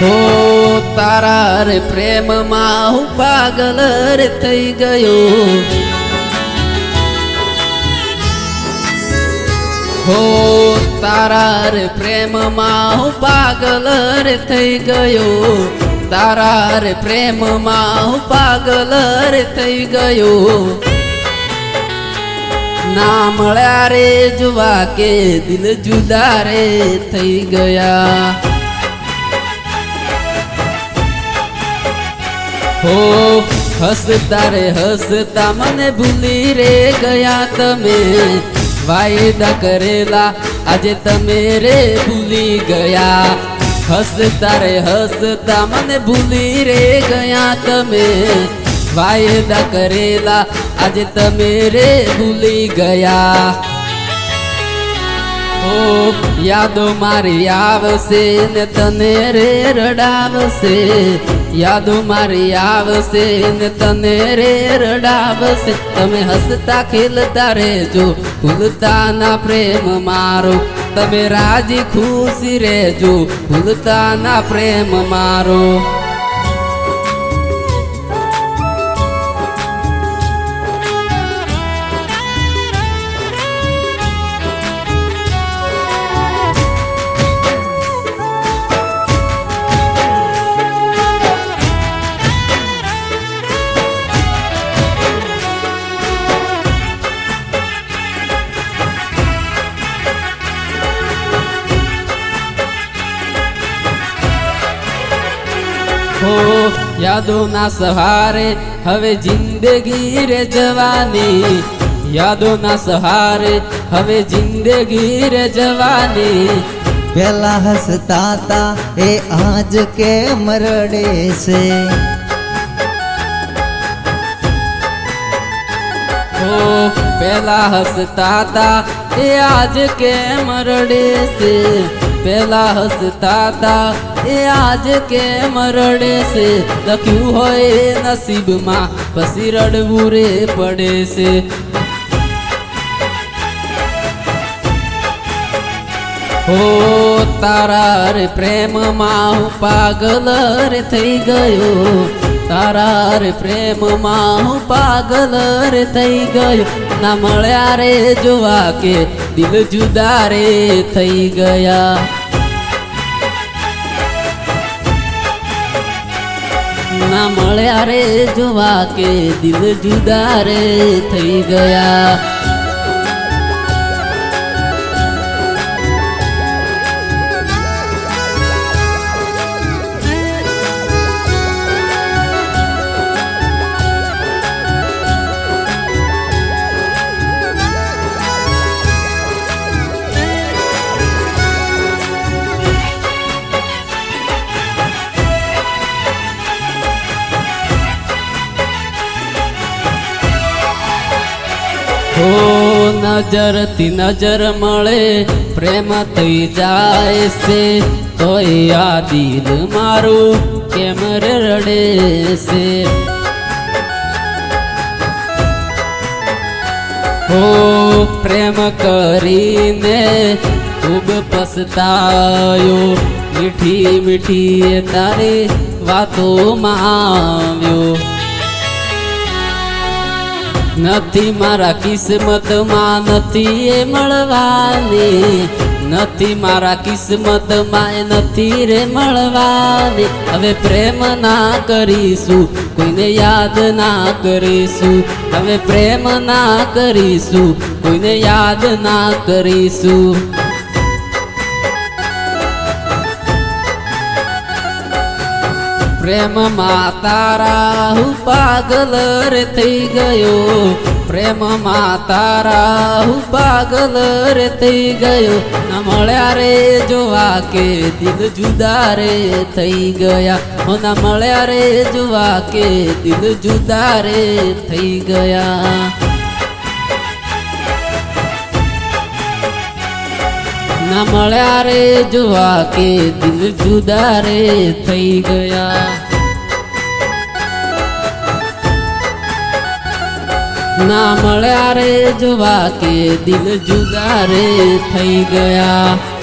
હો તારા રે પ્રેમમાં હું પાગલ રે થઈ ગયો. હો તારા રે પ્રેમમાં હું પાગલ રે થઈ ગયો. તારા રે પ્રેમમાં હું પાગલ રે થઈ ગયો. ના મળ્યા રે જુવા કે દિલ જુદા રે થઈ ગયા. હો, હસતા રે, હસતા મને ભૂલી રે ગયા તમે. વાયદા કરેલા, આજે તમે રે ભૂલી ગયા. હસતા રે, હસતા મને ભૂલી રે ગયા તમે. વાયદા કરેલા, આજે તમે રે ભૂલી ગયા. યાદો મારી આવશે ને તને રે રડાવશે. યાદો મારી આવશે ને તને રે રડાવશે. તમે હસતા ખેલતા રહેજો, ભૂલતા ના પ્રેમ મારો. તમે રાજી ખુશી રહેજો, ભૂલતા ના પ્રેમ મારો. હો યાદોના સહારે હવે જિંદગી રે જવાની. યાદોના સહારે હવે જિંદગી રે જવાની. પેલા હસતા તા એ આજ કે મરડે છે. હો પેલા હસતા તા એ આજ કે મરડે છે. પેલા હસતા તા એ આજ કેમ રડે છે. લખ્યું હોય નસીબમાં, પછી રડવું રે પડે છે. હો, તારા રે પ્રેમમાં હું પાગલ રે થઈ ગયો. તારા રે પ્રેમમાં હું પાગલ રે થઈ ગયો. ના મળ્યા રે જોવા કે દિલ જુદા રે થઈ ગયા. ના મળ્યા રે જોવા કે દિલ જુદા રે થઈ ગયા. હો નજરથી નજર મળે, પ્રેમ થઈ જાય છે. તોય આ દિલ મારું કેમ રડે છે? હો, પ્રેમ કરીને ખૂબ પસતાયો. મીઠી મીઠી તારી તારી વાતોમાં આવ્યો. નથી, મારા કિસ્મતમાં નથી એ મળવાની. નથી, મારા કિસ્મતમાં એ નથી રે મળવાની. હવે પ્રેમ ના કરીશું, કોઈને યાદ ના કરીશું. હવે પ્રેમ ના કરીશું, કોઈને યાદ ના કરીશું. પ્રેમમાં તારા હું પાગલ રે થઈ ગયો. પ્રેમમાં તારા હું પાગલ રે થઈ ગયો. ના મળ્યા રે જોવા કે દિલ જુદા રે થઈ ગયા. હો, ના મળ્યા રે જોવા કે દિલ જુદા રે થઈ ગયા. ના મળ્યા રે જોવા કે દિલ જુદા રે થઈ ગયા ના મળ્યા રે જોવા કે દિલ જુદા રે થઈ ગયા